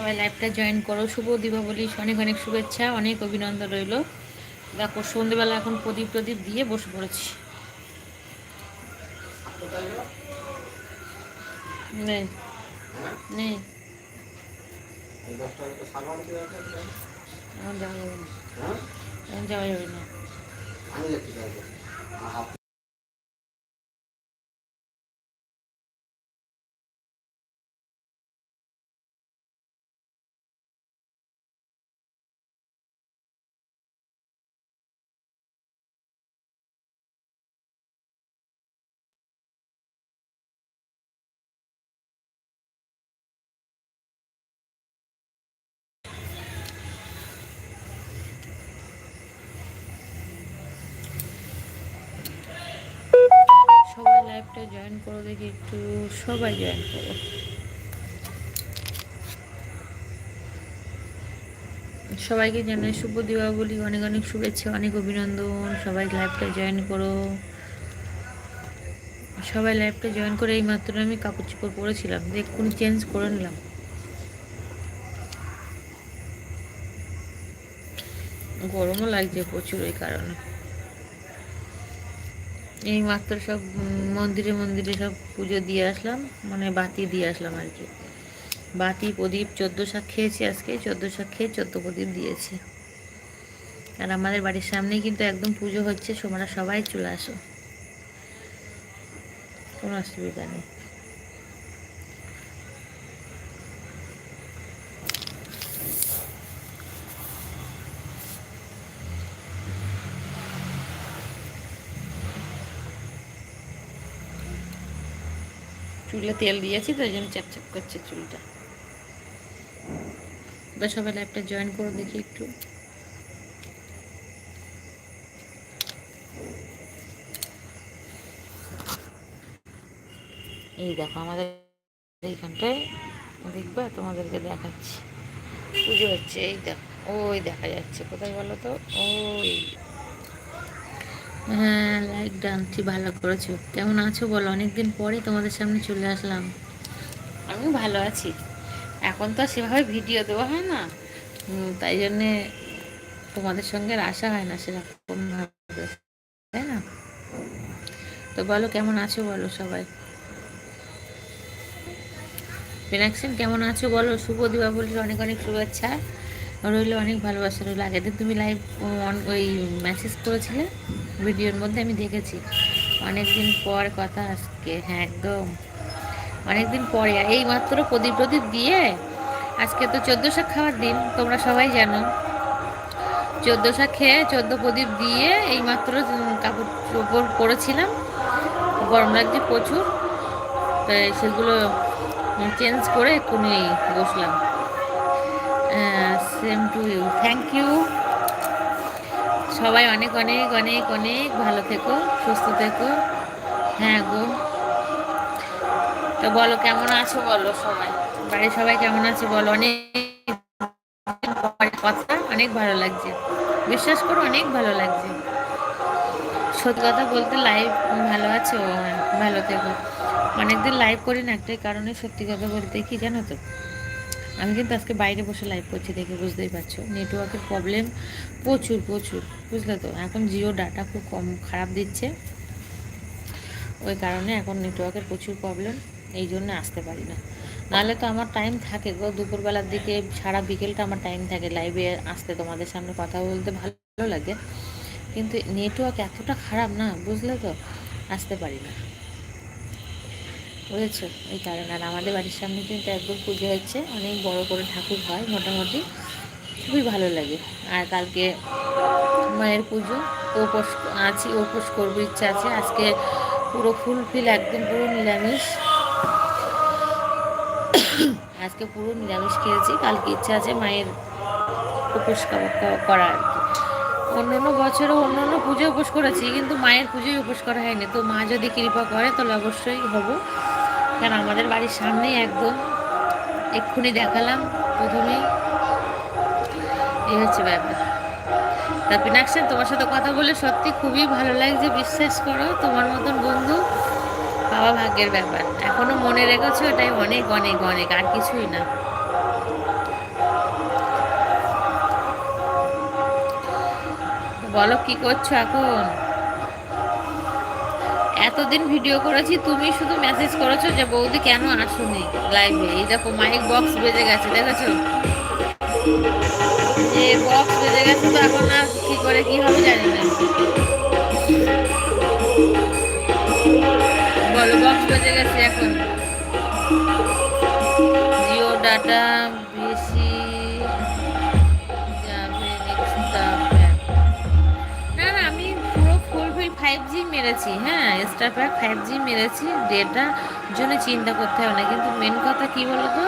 সবাই লাইভটা জয়েন করো। শুভ দীপাবলি অনেক অনেক শুভেচ্ছা অনেক অভিনন্দন রইল। দেখো সন্ধেবেলা এখন প্রদীপ প্রদীপ দিয়ে বসে পড়েছি। নেই নেই। এখন যাওয়া যাবে না। যাওয়া যাবে না। লাইভটা জয়েন করো দেখি একটু সবাই জয়েন করো। সবাইকে জানাই শুভ দীপাবলি, অনেক অনেক শুভেচ্ছা, অনেক অভিনন্দন। সবাই লাইভটা জয়েন করো। সবাই লাইভটা জয়েন করে এই মাত্র আমি কাপড় চোপড় পরেছিলাম এক্ষুনি চেঞ্জ করে নিলাম। গরমও লাগছে প্রচুর এই কারণে। এই মাত্র সব মন্দিরে মন্দিরে সব পুজো দিয়ে আসলাম মানে বাতি দিয়ে আসলাম আর কি। বাতি, প্রদীপ, চোদ্দ শাক খেয়েছি আজকে, চোদ্দ শাক খেয়ে চোদ্দ প্রদীপ দিয়েছি। আর আমাদের বাড়ির সামনেই কিন্তু একদম পুজো হচ্ছে সোমরা সবাই চলে আসো। কোনো অসুবিধা নেই। চুলে তেল দিয়েছি তো ওই জন্য চ্যাপচ্যাপ করছে চুলটা। বা সবাই লাইভটা জয়েন করে দেখি একটু। এই দেখো আমাদের এইখানটায়, দেখবা তোমাদেরকে দেখাচ্ছি। পুজো হচ্ছে, এই দেখো, ওই দেখা যাচ্ছে। কোথায় বলো তো? ওই। হ্যাঁ লাইক ডানছি ভালো করেছ। কেমন আছো বলো? অনেকদিন পরে তোমাদের সামনে চলে আসলাম। আমি ভালো আছি। এখন তো সেভাবে ভিডিও দেওয়া হয় না। তাই জন্যে তোমাদের সঙ্গে আসা হয় না সেরকম ভাবে তাই না? তো বলো, কেমন আছো বলো সবাই? মিনাক্ষণ কেমন আছো বলো? শুভ দীপাবলির অনেক অনেক শুভেচ্ছা। রইল, অনেক ভালোবাসা রইল। আগের দিন তুমি লাইভ অন ওই মেসেজ করেছিলে ভিডিওর মধ্যে আমি দেখেছি। অনেক দিন পর কথা আজকে হ্যাঁ একদম। অনেক দিন পরে এই মাত্র প্রদীপ প্রদীপ দিয়ে আজকে তো চোদ্দ শাক খাওয়ার দিন, তোমরা সবাই জানো। চোদ্দ শাক খেয়ে, চোদ্দ প্রদীপ দিয়ে এই মাত্র কাপড় চোপড় পরেছিলাম। গরম লাগছে প্রচুর, তাই সেগুলো চেঞ্জ করে এক্ষুনি বসলাম। Same to you thank you সবাই অনেক অনেক অনেক অনেক ভালো থেকো, সুস্থ থেকো। হ্যাঁ গো। তো বলো, কেমন আছো বলো সবাই? বাড়ির সবাই কেমন আছে বলো? অনেক কথা, অনেক ভালো লাগছে। বিশ্বাস করো, অনেক ভালো লাগছে। সত্যি কথা বলতে লাইভ ভালো আছে? ও হ্যাঁ ভালো থেকো। অনেকদিন লাইভ করি না একটাই কারণে সত্যি কথা বলতে কি জানো তো? আমি কিন্তু আজকে বাইরে বসে লাইভ করছি দেখে বুঝতেই পারছ। নেটওয়ার্কের প্রবলেম প্রচুর প্রচুর, বুঝলে তো? এখন জিও ডাটা খুব কম, খারাপ দিচ্ছে। ওই কারণে এখন নেটওয়ার্কের প্রচুর প্রবলেম এই জন্য আসতে পারি না। নাহলে তো আমার টাইম থাকে গো, দুপুরবেলার দিকে সারা বিকেলটা আমার টাইম থাকে লাইভে আসতে, তোমাদের সামনে কথা বলতে ভালো লাগে। কিন্তু নেটওয়ার্ক এতটা খারাপ না, বুঝলে তো? আসতে পারি না। বুঝেছ এই কারণে। আর আমাদের বাড়ির সামনে কিন্তু একদম পুজো হচ্ছে অনেক বড় করে ঠাকুর হয়, মোটামুটি খুবই ভালো লাগে। আর কালকে মায়ের পুজো, উপোস, আছি, উপোস করব, ইচ্ছা আছে। আজকে পুরো ফুলফিল একদম পুরো নিরামিষ। আজকে পুরো নিরামিষ খেয়েছি, কালকে ইচ্ছা আছে মায়ের উপোস করা আর কি। অন্য অন্য বছরও অন্য অন্য পুজো উপোস করেছি, কিন্তু মায়ের পুজোই উপোস করা হয়নি। তো মা যদি কৃপা করে, তাহলে অবশ্যই হব। কারণ আমাদের বাড়ির সামনেই একদম এক্ষুনি দেখালাম প্রথমেই এই হচ্ছে ব্যাপার। তা পিনাকশন তোমার সাথে কথা বলে সত্যি খুবই ভালো লাগছে, বিশ্বাস করো, তোমার মতন বন্ধু বাবা ভাগ্যের ব্যাপার। এখনও মনে রেখেছো, এটাই অনেক অনেক অনেক, আর কিছুই না। বলো কি করছ এখন? এতদিন ভিডিও করেছি, তুমি শুধু মেসেজ করেছ যে, বৌদি কেন আসুনি লাইভে এই দেখো মাইক বক্স বেজে গেছে, দেখেছ? যে বক্স বেজে গেছে তো, এখন আর কি করে, কি হবে জানি না। বলো বক্স বেজে গেছে এখন। জিও ডাটা ফাইভ জি মেরেছি হ্যাঁ স্টার প্যাক ফাইভ জি মেরেছি ডেটা জন্য চিন্তা করতে হবে না। কিন্তু মেন কথা কি বলতো?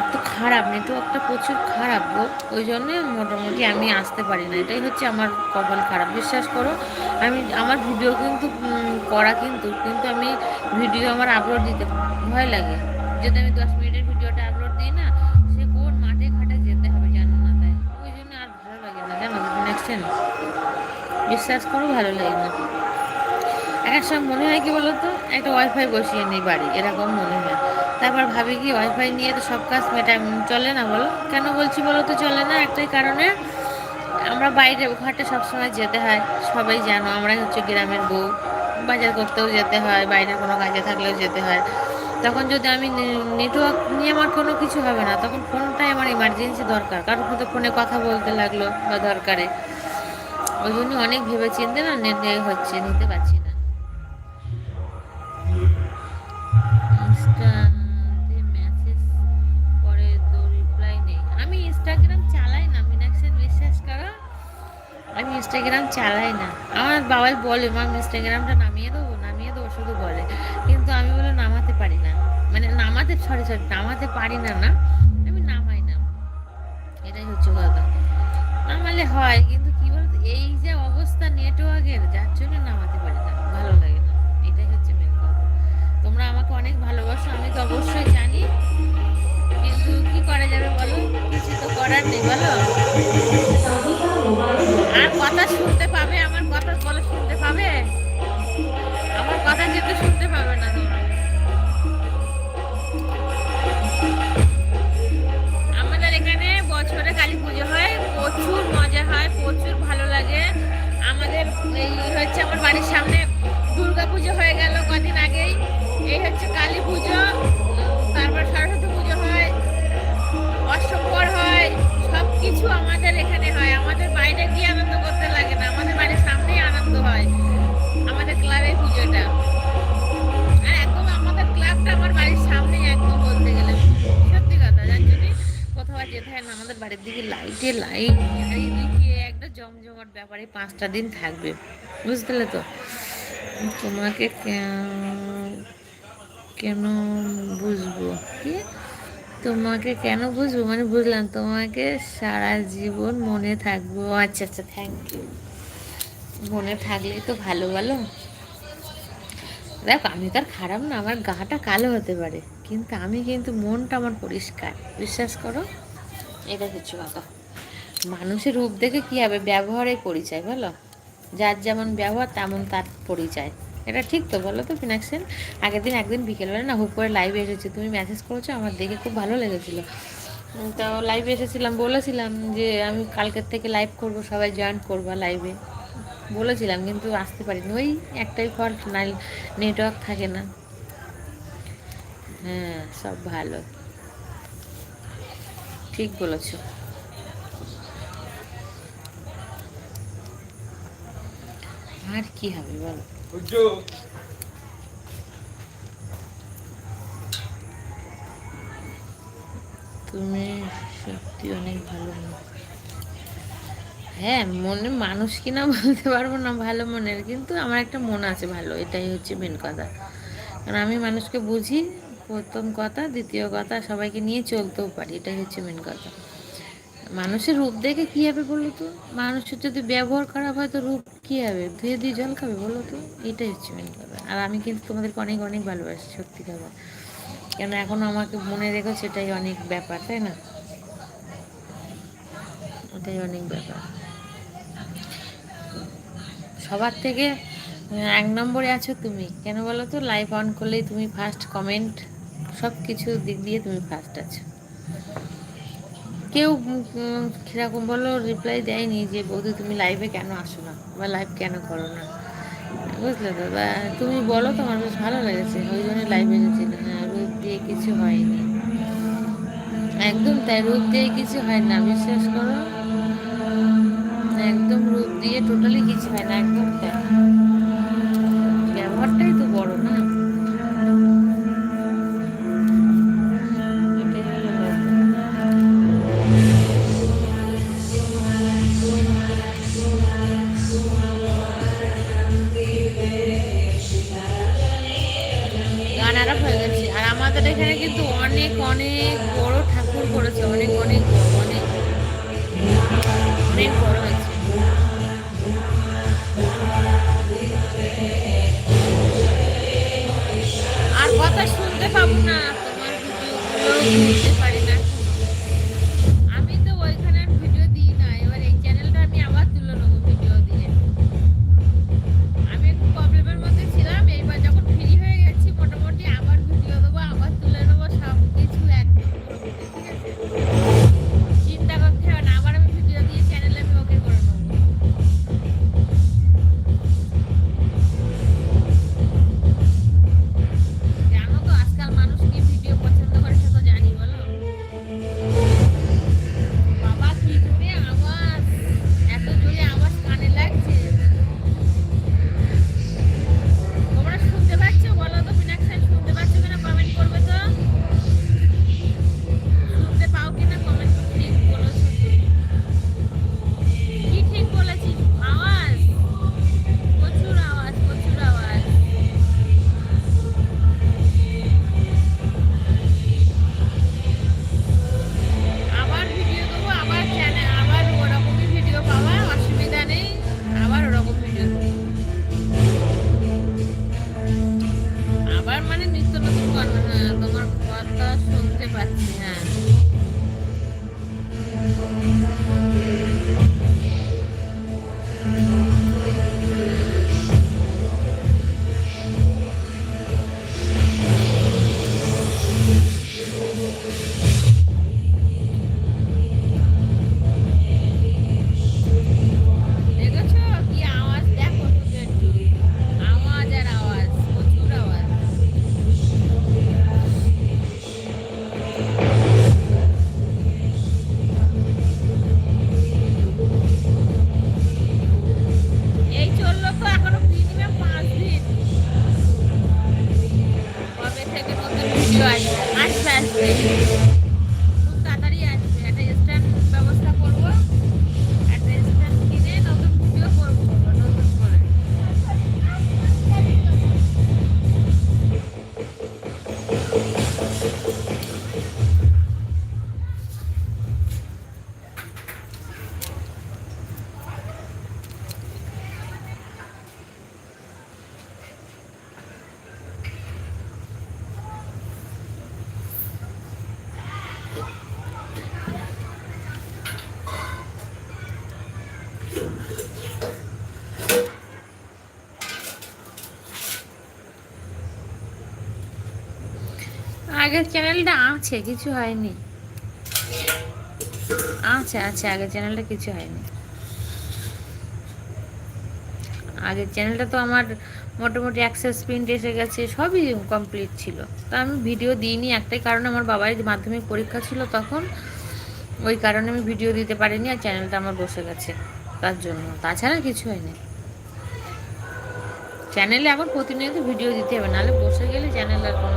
এত খারাপ নেটওয়ার্কটা প্রচুর খারাপ গো। ওই জন্যে মোটামুটি আমি আসতে পারি না। এটাই হচ্ছে আমার কপাল খারাপ। বিশ্বাস করো, আমি, আমার ভিডিও কিন্তু করা কিন্তু কিন্তু আমি ভিডিও আমার আপলোড দিতে ভয় লাগে। যদি আমি দশ মিনিটের ভিডিওটা আপলোড দিই না, সে কোন মাঠে ঘাটে যেতে হবে জানো না তাই। ওই জন্য আর ভালো লাগে না। জানো নেক্সট বিশ্বাস করো, ভালো লাগে না। এক এক সময় মনে হয় কি বলতো, একটা ওয়াইফাই বসিয়ে নিই বাড়ি, এরকম মনে হয়। তারপর ভাবি কি ওয়াইফাই নিয়ে তো সব কাজ মেটা চলে না বলো? কেন বলছি বলো তো, চলে না, একটাই কারণে আমরা বাইরে, ঘাটে সবসময় যেতে হয়, সবাই জানো, আমরা হচ্ছে গ্রামের বউ, বাজার করতেও যেতে হয়, বাইরে কোনো কাজে থাকলেও যেতে হয়। তখন যদি আমি নেটওয়ার্ক নিয়ে আমার কোনো কিছু হবে না, তখন ফোনটাই আমার ইমার্জেন্সি দরকার, কারোর সাথে ফোনে কথা বলতে লাগল বা দরকারে। ওই জন্য অনেক ভেবে চিনতে না নেটে হচ্ছে, নিতে পারছি না। মেসেজ করে তো রিপ্লাই নেই। আমি ইনস্টাগ্রাম চালাই না, মিনাক্ষী বিশ্বাস করো। আমি ইনস্টাগ্রাম চালাই না। আমার বাবাই বলে, মা ইনস্টাগ্রামটা নামিয়ে দেবো নামিয়ে দেবো শুধু বলে। কিন্তু আমি বলে নামাতে পারি না। মানে নামাতে সরি সরি নামাতে পারি না না। আমি নামাই না। এটাই হচ্ছে কথা। নামালে হয় নেই বলো? আর কথা শুনতে পাবে, আমার কথা বলে শুনতে পাবে? আমার কথা যেতে শুনতে পাবে না তোমরা। আমাদের এখানে বছরে কালী পুজো হয়, প্রচুর মজা হয়, প্রচুর ভালো লাগে। আমাদের এই হচ্ছে আমার বাড়ির সামনে দুর্গা পুজো হয়ে গেল কদিন আগেই। এই হচ্ছে কালী পুজো, তারপর সরস্বতী পুজো হয় অষ্টমপর হয় কিছু আমাদের এখানে হয়। আমাদের বাইরে গিয়ে আনন্দ করতে লাগে না। আমাদের বাড়ির সামনেই আনন্দ হয়। আমাদের ক্লাবের পুজোটা। একদম আমাদের ক্লাবটা আমার বাড়ির সামনেই একদম বলতে গেলে। সত্যি কথা, যার কোথাও যেতে হয় না। আমাদের বাড়ির দিকে লাইটে লাইট একটা জমজমাট ব্যাপারে পাঁচটা দিন থাকবে। তো? তোমাকে কেন বুঝব? কি? তোমাকে কেন বুঝব? মানে বুঝলাম, তোমাকে সারা জীবন মনে থাকব। আচ্ছা আচ্ছা থ্যাংক ইউ মনে থাকলেই তো ভালো ভালো দেখো, আমি তো আর খারাপ না, আমার গাটা কালো হতে পারে, কিন্তু আমি কিন্তু মনটা আমার পরিষ্কার। বিশ্বাস করো? এটা হচ্ছে কথা। মানুষের রূপ দেখে কী হবে? ব্যবহারের পরিচয়, বলো? যার যেমন ব্যবহার, তেমন তার পরিচয়। এটা ঠিক তো বলো তো ফিনাক্সেন আগের দিন, একদিন বিকেলবেলা না হুপ করে লাইভে এসেছি, তুমি মেসেজ করেছ, আমার দেখে খুব ভালো লেগেছিলো। তো লাইভে এসেছিলাম, বলেছিলাম যে আমি কালকের থেকে লাইভ করব, সবাই জয়েন করব লাইভে বলেছিলাম, কিন্তু আসতে পারিনি। ওই একটাই ফল্ট নাই নেটওয়ার্ক থাকে না। হ্যাঁ সব ভালো। ঠিক বলেছ। আর কি হবে বলো? তুমি সত্যি অনেক ভালো হ্যাঁ মনে মানুষ কিনা বলতে পারব না ভালো মনের কিন্তু আমার একটা মন আছে ভালো এটাই হচ্ছে মেন কথা। কারণ আমি মানুষকে বুঝি প্রথম কথা দ্বিতীয় কথা সবাইকে নিয়ে চলতেও পারি এটাই হচ্ছে মেন কথা। মানুষের রূপ দেখে কী হবে বলো তো? মানুষের যদি ব্যবহার খারাপ হয় তো রূপ কী হবে? ধুয়ে দিয়ে জল খাবে বলো তো? এটাই হচ্ছে মেন কথা আর আমি কিন্তু তোমাদেরকে অনেক অনেক ভালোবাসি, সত্যি কথা। কেন এখনও আমাকে মনে রেখো সেটাই অনেক ব্যাপার, তাই না? ওটাই অনেক ব্যাপার। সবার থেকে এক নম্বরে আছো তুমি। কেন বলো তো? লাইভ অন করলেই তুমি ফার্স্ট কমেন্ট সব কিছু দিক দিয়ে তুমি ফার্স্ট আছো। কেউ সেরকম বলো রিপ্লাই দেয়নি যে, বৌদি, তুমি লাইভে কেন আসো না? বা লাইভ কেন করো না? বুঝলে তো বা তুমি বলো, তোমার বেশ ভালো লেগেছে। ওই জন্য লাইভে এসেছিলে না, রোদ দিয়ে কিছু হয়নি। একদম তাই, রোদ দিয়ে কিছু হয় না, বিশ্বাস করো। একদম রোদ দিয়ে টোটালি কিছু হয় না, একদম তাই। আমাদের এখানে কিন্তু অনেক অনেক বড় ঠাকুর করেছে, অনেক অনেক অনেক অনেক বড় হয়েছে। আর কথা শুনতে পাবো না, তোমার আবার মানে নিত্য নতুন হ্যাঁ তোমার কথা শুনতে পাচ্ছি হ্যাঁ। আগের চ্যানেলটা আছে, কিছু হয়নি। আছে আছে, আগের চ্যানেলটা কিছু হয়নি। আগের চ্যানেলটা তো আমার মোটামুটি অ্যাক্সেস প্রিন্ট এসে গেছে, সবই কমপ্লিট ছিল। তা আমি ভিডিও দিইনি একটাই কারণ আমার বাবার মাধ্যমিক পরীক্ষা ছিল তখন, ওই কারণে আমি ভিডিও দিতে পারিনি আর চ্যানেলটা আমার বসে গেছে তার জন্য। তাছাড়া কিছু হয়নি। চ্যানেলে আবার প্রতিনিয়ত ভিডিও দিতে হবে, নাহলে বসে গেলে চ্যানেল আর কোনো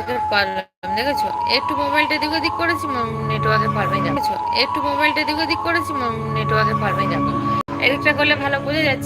নেটওয়ার্কের পারলাম দেখেছ? একটু মোবাইলটা দিক ওদিক করেছি নেটওয়ার্কের পারবে না একটু মোবাইলটা দিক ওদিক করেছি নেটওয়ার্কের পারবে না এদিকটা করলে ভালো, বোঝা যাচ্ছে?